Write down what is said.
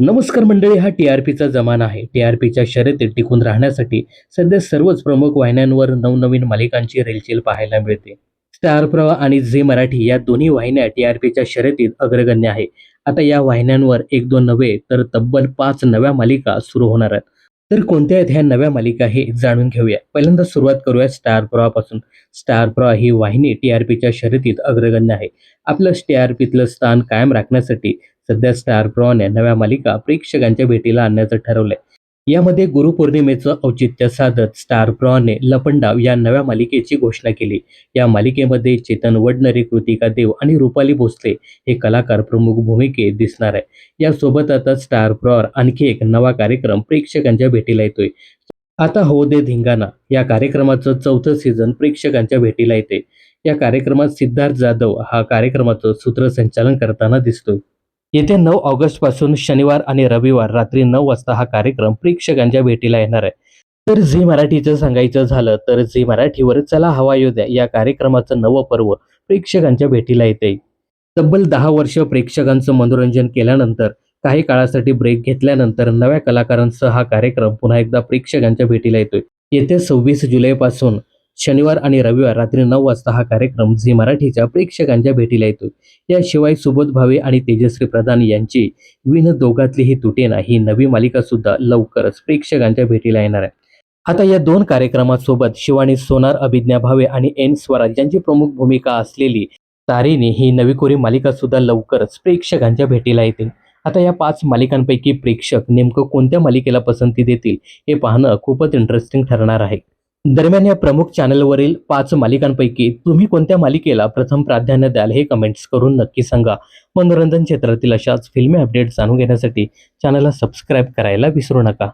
नमस्कार मंडळी हा टी आर पीचा जमाना आहे. टी आर पीच्या शर्यतीत टिकून राहण्यासाठी सध्या सर्वच प्रमुख वाहिन्यांवर नवनवीन मालिकांची रेलचेल पाहायला मिळते. स्टार प्रवाह आणि झी मराठी या दोन्ही वाहिन्या टी आर पीच्या शर्यतीत अग्रगण्य आहे. आता या वाहिन्यांवर एक दोन नव्हे तर तब्बल पाच नव्या मालिका सुरू होणार आहेत. तर कोणत्या आहेत ह्या नव्या मालिका हे जाणून घेऊया. पहिल्यांदा सुरुवात करूया स्टार प्रवाहापासून. स्टार प्रवाह ही वाहिनी टी आर पीच्या शर्यतीत अग्रगण्य आहे. आपलं टी आर पीतलं स्थान कायम राखण्यासाठी सध्या स्टार प्रॉन या नव्या मालिका प्रेक्षकांच्या भेटीला आणण्याचं ठरवलंय. यामध्ये गुरुपौर्णिमेचं औचित्य साधत स्टार प्रॉनने लपंडाव या नव्या मालिकेची घोषणा केली. या मालिकेमध्ये चेतन वडनरे कृतिका देव आणि रुपाली भोसले हे कलाकार प्रमुख भूमिकेत दिसणार आहे यासोबतच आता स्टार प्रॉर आणखी एक नवा कार्यक्रम प्रेक्षकांच्या भेटीला येतोय. आता हो दे धिंगाणा या कार्यक्रमाचं चौथं सीझन प्रेक्षकांच्या भेटीला येते. या कार्यक्रमात सिद्धार्थ जाधव हा कार्यक्रमाचं सूत्रसंचालन करताना दिसतोय. येत्या नऊ ऑगस्टपासून शनिवार आणि रविवार रात्री नऊ वाजता हा कार्यक्रम प्रेक्षकांच्या भेटीला येणार आहे. तर झी मराठीचं सांगायचं झालं तर झी मराठीवर चला हवा येऊ द्या या कार्यक्रमाचं नवं पर्व प्रेक्षकांच्या भेटीला येते. तब्बल दहा वर्ष प्रेक्षकांचं मनोरंजन केल्यानंतर काही काळासाठी ब्रेक घेतल्यानंतर नव्या कलाकारांसह हा कार्यक्रम पुन्हा एकदा प्रेक्षकांच्या भेटीला येतोय. येत्या सव्वीस जुलैपासून शनिवार आणि रविवार रात्री नऊ वाजता हा कार्यक्रम झी मराठीच्या प्रेक्षकांच्या भेटीला येतो. याशिवाय सुबोध भावे आणि तेजश्री प्रधान यांची विन दोघातली ही तुटेना ही नवी मालिका सुद्धा लवकरच प्रेक्षकांच्या भेटीला येणार आहे. आता या दोन कार्यक्रमासोबत शिवानी सोनार अभिज्ञा भावे आणि एन स्वराज यांची प्रमुख भूमिका असलेली तारिणी ही नवी कोरी मालिका सुद्धा लवकरच प्रेक्षकांच्या भेटीला येतील. आता या पाच मालिकांपैकी प्रेक्षक नेमकं कोणत्या मालिकेला पसंती देतील हे पाहणं खूपच इंटरेस्टिंग ठरणार आहे. दरम्यान या प्रमुख चॅनलवरील पाच मालिकांपैकी तुम्ही कोणत्या मालिकेला प्रथम प्राधान्य द्याल हे कमेंट्स करून नक्की सांगा. मनोरंजन क्षेत्रातील अशाच फिल्मी अपडेट्स जाणून घेण्यासाठी चॅनलला सबस्क्राईब करायला विसरू नका.